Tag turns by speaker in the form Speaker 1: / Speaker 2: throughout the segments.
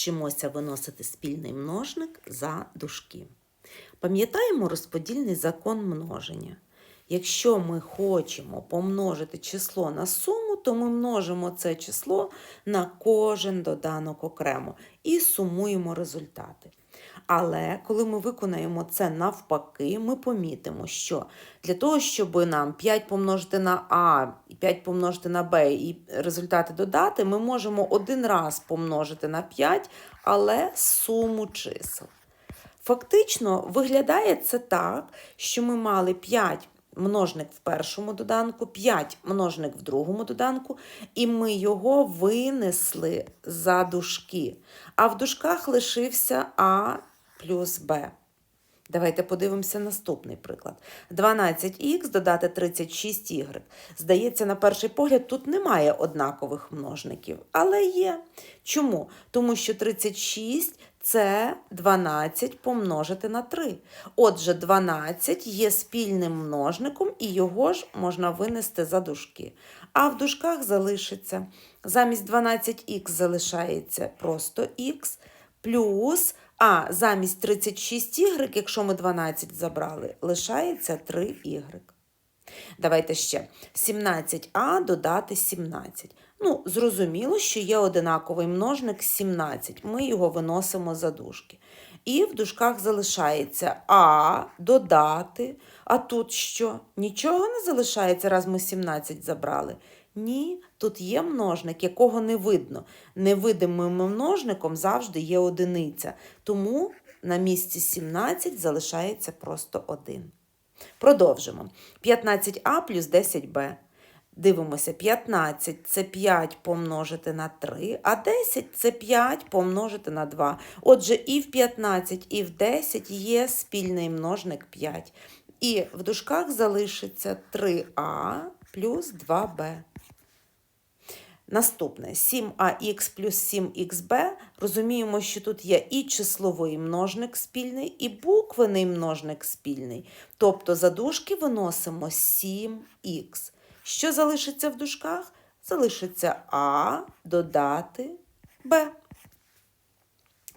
Speaker 1: Вчимося виносити спільний множник за дужки. Пам'ятаємо розподільний закон множення. Якщо ми хочемо помножити число на суму, то ми множимо це число на кожен доданок окремо і сумуємо результати. Але коли ми виконаємо це навпаки, ми помітимо, що для того, щоб нам 5 помножити на А, 5 помножити на Б і результати додати, ми можемо один раз помножити на 5, але суму чисел. Фактично виглядає це так, що ми мали 5 множник в першому доданку, 5 множник в другому доданку, і ми його винесли за дужки. А в дужках лишився А плюс Б. Давайте подивимося наступний приклад. 12х додати 36y. Здається, на перший погляд, тут немає однакових множників, але є. Чому? Тому що 36 це 12 помножити на 3. Отже, 12 є спільним множником, і його ж можна винести за дужки. А в дужках залишиться. Замість 12х залишається просто х плюс. А замість 36y, якщо ми 12 забрали, лишається 3y. Давайте ще 17а додати 17. Ну, зрозуміло, що є одинаковий множник 17. Ми його виносимо за дужки. І в дужках залишається А додати. А тут що? Нічого не залишається, раз ми 17 забрали. Ні, тут є множник, якого не видно. Невидимим множником завжди є одиниця. Тому на місці 17 залишається просто 1. Продовжимо. 15а плюс 10b. Дивимося, 15 це 5 помножити на 3, а 10 це 5 помножити на 2. Отже, і в 15, і в 10 є спільний множник 5. І в дужках залишиться 3а плюс 2b. Наступне 7ax плюс 7xb. Розуміємо, що тут є і числовий множник спільний, і буквений множник спільний. Тобто за дужки виносимо 7х. Що залишиться в дужках? Залишиться А додати Б.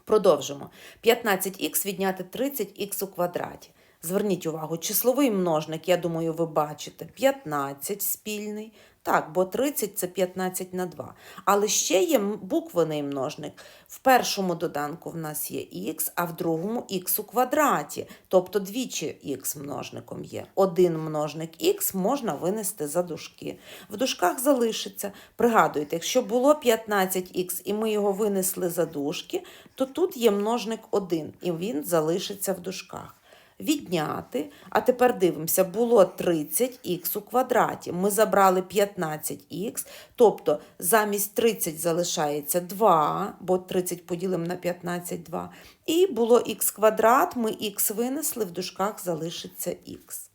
Speaker 1: Продовжимо. 15х відняти 30х у квадраті. Зверніть увагу, числовий множник, я думаю, ви бачите, 15 спільний. Так, бо 30 це 15 на 2. Але ще є буквений множник. В першому доданку в нас є х, а в другому х у квадраті. Тобто двічі х множником є. Один множник х можна винести за дужки. В дужках залишиться. Пригадуйте, якщо було 15х і ми його винесли за дужки, то тут є множник 1, і він залишиться в дужках відняти. А тепер дивимося, було 30х у квадраті. Ми забрали 15х, тобто замість 30 залишається 2, бо 30 поділимо на 15 2. І було х квадрат, ми х винесли, в дужках залишиться х.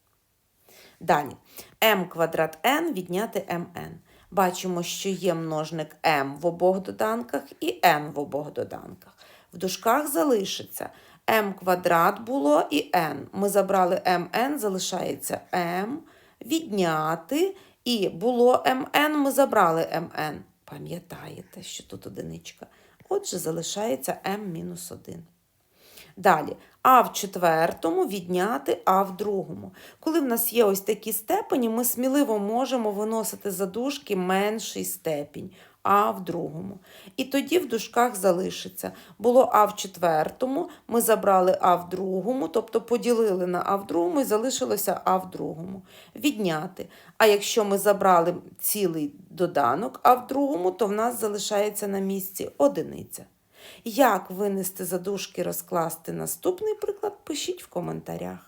Speaker 1: Далі, m квадрат n відняти mn. Бачимо, що є множник m в обох доданках і n в обох доданках. В дужках залишиться m квадрат було і n. Ми забрали mn, залишається m, відняти, і було mn, ми забрали mn. Пам'ятаєте, що тут одиничка. Отже, залишається m-1. Далі, а в четвертому відняти а в другому. Коли в нас є ось такі степені, ми сміливо можемо виносити за дужки менший степінь. А в другому. І тоді в дужках залишиться. Було А в четвертому, ми забрали А в другому, тобто поділили на А в другому і залишилося А в другому. Відняти. А якщо ми забрали цілий доданок А в другому, то в нас залишається на місці одиниця. Як винести за дужки, розкласти наступний приклад, пишіть в коментарях.